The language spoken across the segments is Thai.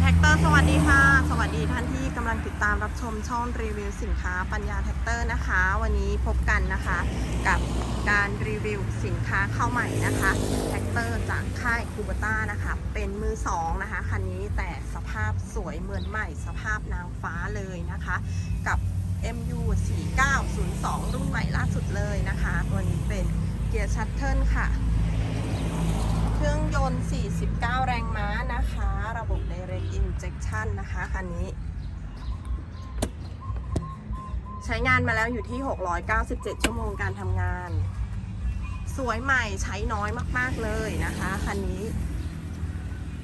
แท็กเตอร์สวัสดีค่ะ สวัสดีท่านที่กำลังติดตามรับชมช่องรีวิวสินค้าปัญญาแท็กเตอร์นะคะ วันนี้พบกันนะคะกับการรีวิวสินค้าเข้าใหม่นะคะแท็กเตอร์จากค่ายคูบต้านะคะเป็นมือสองนะคะคันนี้แต่สภาพสวยเหมือนใหม่สภาพนางฟ้าเลยนะคะ กับ MU 4902 รุ่นใหม่ล่าสุดเลยนะคะตัวนี้เป็นเกียร์ชัตเทิลค่ะ เครื่องยนต์ 49 แรงม้านะคะ Direct Injection นะคะคันนี้ ใช้งานมาแล้วอยู่ที่ 697 ชั่วโมงการทำงาน สวยใหม่ใช้น้อยมากๆเลยนะคะคันนี้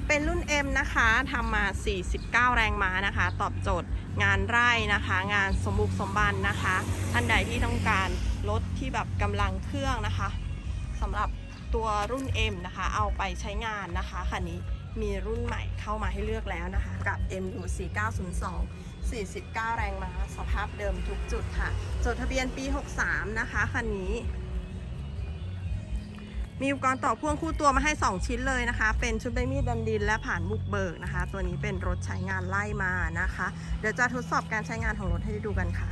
เป็นรุ่น M นะคะทำมา 49 แรงม้านะคะ ตอบโจทย์งานไร่นะคะ งานสมบุกสมบันนะคะ ท่านใดที่ต้องการรถที่แบบกำลังเครื่องนะคะสำหรับตัวรุ่น M นะคะ เอาไปใช้งานนะคะคันนี้ มีรุ่นใหม่เข้ามาให้เลือกแล้วนะคะ กับ MU 4902 49 แรงม้าสภาพเดิมทุกจุดค่ะ จดทะเบียนปี 63 นะคะคันนี้ มีอุปกรณ์ต่อพ่วงคู่ตัวมาให้ 2 ชิ้นเลยนะคะ เป็นชุดใบมีดดันดินและผ่านบุกเบิกนะคะ ตัวนี้เป็นรถใช้งานไล่มานะคะ เดี๋ยวจะทดสอบการใช้งานของรถให้ได้ดูกันค่ะ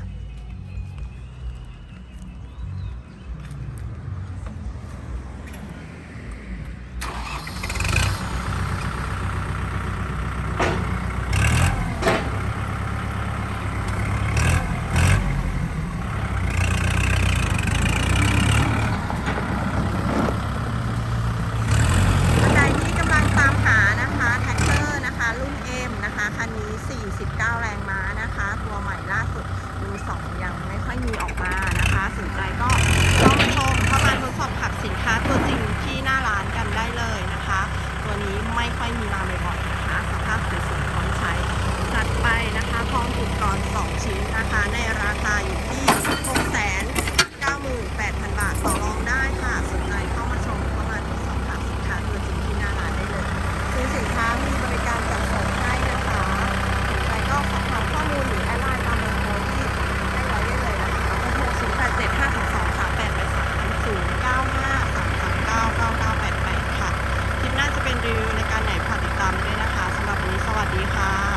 ท่านใดที่กำลังตามหานะคะแท็กเตอร์นะคะ รุ่น M นะคะ คันนี้ 49 แรงม้านะคะ ตัวใหม่ล่าสุดมือสองยังไม่ค่อยมีออกมานะคะสนใจก็เข้ามาชมเข้ามาทดสอบขับสินค้าตัวจริงที่หน้าร้านกันได้เลยนะคะ ตัวนี้ ไม่ค่อยมีมาบ่อยๆนะคะสภาพสวยๆพร้อมใช้จัดไปนะคะพร้อมิวในการไหนผ่านติดตามด้วยนะคะสำหรับวันนี้สวัสดีค่ะ